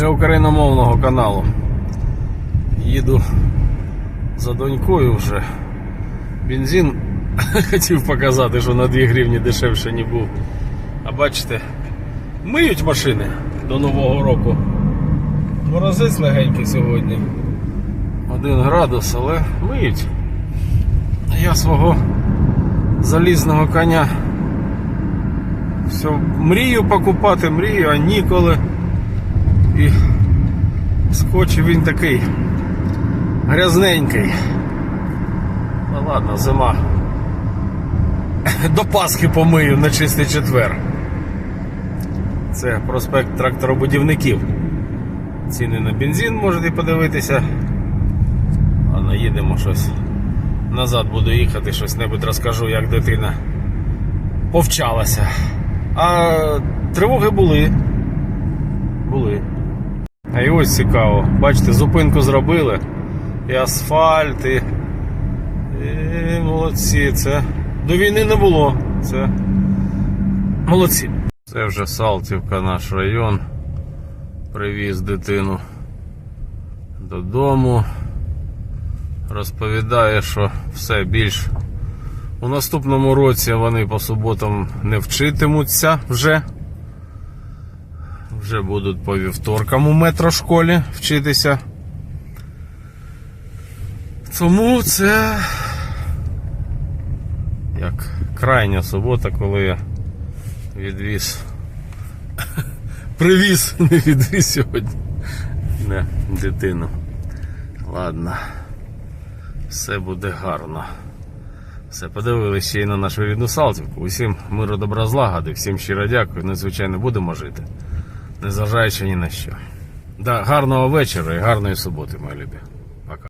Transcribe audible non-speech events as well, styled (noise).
для україномовного каналу. Їду за донькою вже. Бензин (laughs) хотів показати, що на 2 гривні дешевше не був. А бачите, миють машини до Нового року. Морозець легенький сьогодні. Один градус, але миють. Я свого залізного коня все, мрію покупати, мрію, а ніколи. І скотч він такий грязненький. Ну ладно, зима. До Пасхи помию на чистий четвер. Це проспект тракторобудівників. Ціни на бензин можете подивитися. Ладно, їдемо щось. Назад буду їхати, щось небудь розкажу, як дитина повчалася. А тривоги були. Були. А і ось цікаво. Бачите, зупинку зробили. І асфальт, і, і молодці. Це до війни не було. Це молодці. Це вже Салтівка, наш район. Привіз дитину додому. Розповідає, що все більш у наступному році вони по суботам не вчитимуться вже. Вже будуть по вівторкам у метрошколі вчитися. Тому це як крайня субота, коли я відвіз. (laughs) Привіз, (laughs) не відвіз сьогодні. Не, дитину. Ладно. Все буде гарно. Все, подивилися ще й на нашу рідну Салтівку. Усім миру добра злагоди, всім щиро дякую. Незвичайно будемо жити, незважаючи ні на що. Да, гарного вечора і гарної суботи, мої любі.